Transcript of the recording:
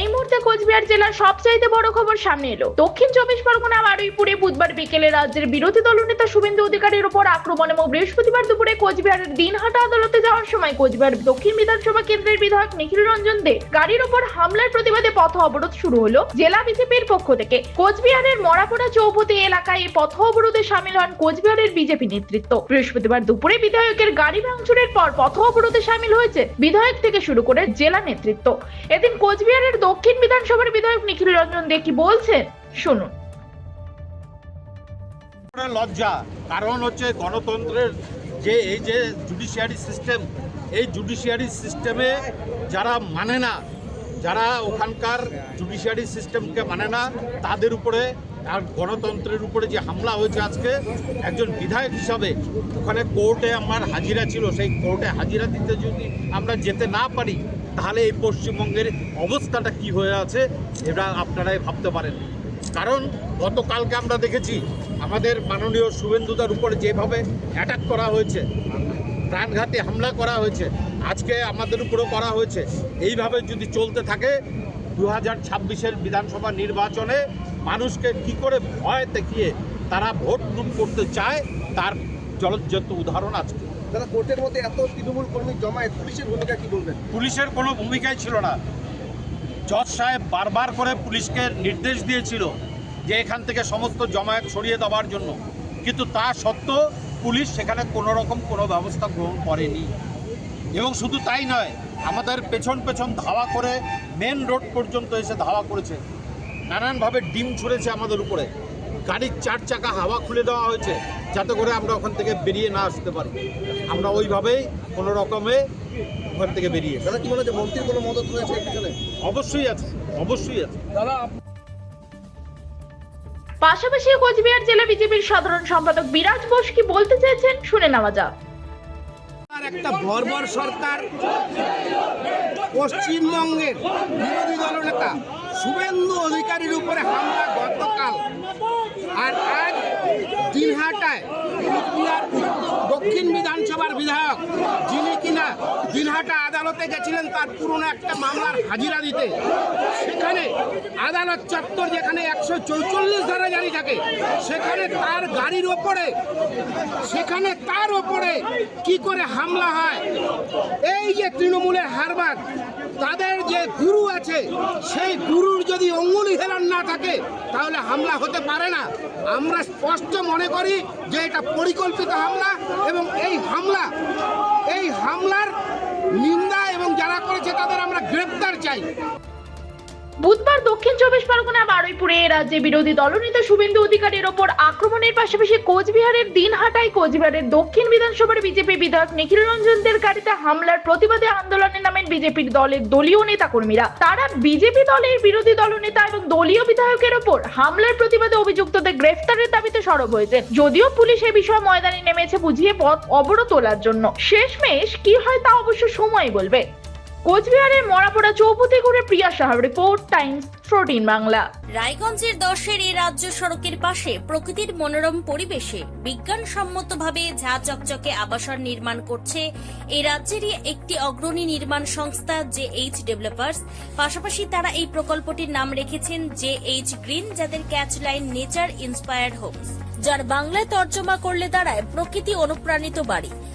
এই মুহূর্তে কোচবিহার জেলার সবচাইতে বড় খবর সামনে এলো। দক্ষিণ চব্বিশ পরগনা, বারুইপুরে বুধবার বিকেলে রাজ্যের বিরোধী দলনেতা শুভেন্দু অধিকারীর উপর আক্রমণ এবং বৃহস্পতিবার দুপুরে কোচবিহারের দিনহাটা আদালতে যাওয়ার সময় কোচবিহার দক্ষিণ বিধানসভা কেন্দ্রের বিধায়ক নিখিল রঞ্জন দে গাড়ির উপর হামলার প্রতিবাদে পথ অবরোধ শুরু হলো জেলা বিজেপির পক্ষ থেকে। কোচবিহারের মরাপোড়া চৌপতি এলাকায় এই পথ অবরোধে সামিল হন কোচবিহারের বিজেপি নেতৃত্ব। বৃহস্পতিবার দুপুরে বিধায়কের গাড়ি ভাঙচুরের পর পথ অবরোধে সামিল হয়েছে বিধায়ক থেকে শুরু করে জেলা নেতৃত্ব। এদিন কোচবিহারের দক্ষিণ বিধানসভার বিধায়ক নিখিল রঞ্জন দে কি বলছেন? শুনুন। লজ্জা, কারণ হচ্ছে গণতন্ত্রের যে, এই যে জুডিশিয়ারি সিস্টেম এই জুডিশিয়ারি সিস্টেমে যারা মানে না, যারা ওখানকার জুডিশিয়ারি সিস্টেমকে মানে না, তাদের উপরে আর গণতন্ত্রের উপরে যে হামলা হয়েছে আজকে, একজন বিধায়ক হিসাবে, ওখানে কোর্টে আমার হাজিরা ছিল, সেই কোর্টে হাজিরা দিতে যদি আমরা যেতে না পারি, তাহলে এই পশ্চিমবঙ্গের অবস্থাটা কি হয়ে আছে, এটা আপনারাই ভাবতে পারেন। কারণ, গতকালকে আমরা দেখেছি, আমাদের মাননীয় শুভেন্দুদার উপরে যেভাবে অ্যাটাক করা হয়েছে, প্রাণঘাতী হামলা করা হয়েছে, আজকে আমাদের উপরেও করা হয়েছে, এইভাবে যদি চলতে থাকে দু হাজার ছাব্বিশের বিধানসভা নির্বাচনে মানুষকে কি করে ভয় দেখিয়ে তারা ভোট লুট করতে চায় তার জলজ্জত উদাহরণ আজকে। দাদা কোর্টের মধ্যে এত তৃণমূল কর্মী জমায়েত পুলিশের ভূমিকা কি বলবেন? পুলিশের কোনো ভূমিকাই ছিল না। জজ সাহেব বারবার করে পুলিশকে নির্দেশ দিয়েছিল যে এখান থেকে সমস্ত জমায়েত সরিয়ে দেওয়ার জন্য। কিন্তু তা সত্ত্বেও পুলিশ সেখানে কোনো রকম কোনো ব্যবস্থা গ্রহণ করেনি। এবং শুধু তাই নয় আমাদের পেছন পেছন ধাওয়া করে মেন রোড পর্যন্ত এসে ধাওয়া করেছে। নানানভাবে ডিম ছুঁড়েছে আমাদের উপরে। গাড়ির চার চাকা হাওয়া খুলে দেওয়া হয়েছে যাতে করে আমরা ওখান থেকে বেরিয়ে না আসতে পারি। আমরা ওইভাবেই কোনো রকমে ওখান থেকে বেরিয়ে। দাদা কি মনে হচ্ছে মন্ত্রীর কোনো মদত রয়েছে এখানে অবশ্যই আছে অবশ্যই আছে। পাশাপাশি কোচবিহার জেলা বিজেপির সাধারণ সম্পাদক বিরাজ বোস কি বলতে চেয়েছেন শুনে নেওয়া যাক। একটা বর্বর সরকার পশ্চিমবঙ্গের বিরোধী দলনেতা শুভেন্দু অধিকারীর উপরে হামলা গতকাল। আর আজ দিনহাটায় দক্ষিণ বিধানসভার বিধায়ক, যিনি কিনা দিনহাটা আদালতে গেছিলেন, তার পুরনো একটা মামলার হাজিরা দিতে। সেখানে আদালত চত্বর যেখানে একশো চৌচল্লিশ ধারা জারি থাকে, সেখানে তার গাড়ির ওপরে, সেখানে তার ওপরে কি করে হামলা হয়? এই যে তৃণমূলের হারবাদ, তাদের যে গুরু আছে, সেই গুরুর যদি অঙ্গুলি হেলান না থাকে, তাহলে হামলা হতে পারে না। আমরা স্পষ্ট মনে করি যে এটা পরিকল্পিত হামলা এবং এই হামলা, এই হামলার নিন্দা এবং যারা করেছে তাদের আমরা গ্রেপ্তার চাই। বুধবার দক্ষিণ চব্বিশ পরগনা, বারুইপুরে রাজ্যে বিরোধী দলনেতা শুভেন্দু অধিকারীর ওপর আক্রমণের পাশাপাশি কোচবিহারের দিনহাটায়, কোচবিহারের দক্ষিণ বিধানসভার বিজেপি বিধায়ক নিখিল রঞ্জনদের গাড়িতে হামলার প্রতিবাদে আন্দোলনে নামেন বিজেপির দলের দলীয় নেতাকর্মীরা। তারা বিজেপি দলের বিরোধী দলনেতা এবং দলীয় বিধায়কের ওপর হামলার প্রতিবাদে অভিযুক্তদের গ্রেফতারের দাবিতে সরব হয়েছে যদিও পুলিশ এ বিষয়ে ময়দানে নেমেছে বুঝিয়ে পথ অবরোধ তোলার জন্য। শেষমেশ কি হয় তা অবশ্য সময় বলবে। কোচবিহারের মরাপোড়া চৌপতি করে প্রিয়া সাহার রিপোর্ট, টাইমস ফোরটিন বাংলা। রায়গঞ্জের দশের এই রাজ্য সড়কের পাশে প্রকৃতির মনোরম পরিবেশে বিজ্ঞানসম্মতভাবে ঝা চকচকে আবাসন নির্মাণ করছে এই রাজ্যেরই একটি অগ্রণী নির্মাণ সংস্থা জে এইচ ডেভেলপার্স। পাশাপাশি তারা এই প্রকল্পটির নাম রেখেছেন জে এইচ গ্রিন, যাদের catch line nature inspired homes, যার বাংলায় তর্জমা করলে দাঁড়ায় প্রকৃতি অনুপ্রাণিত বাড়ি।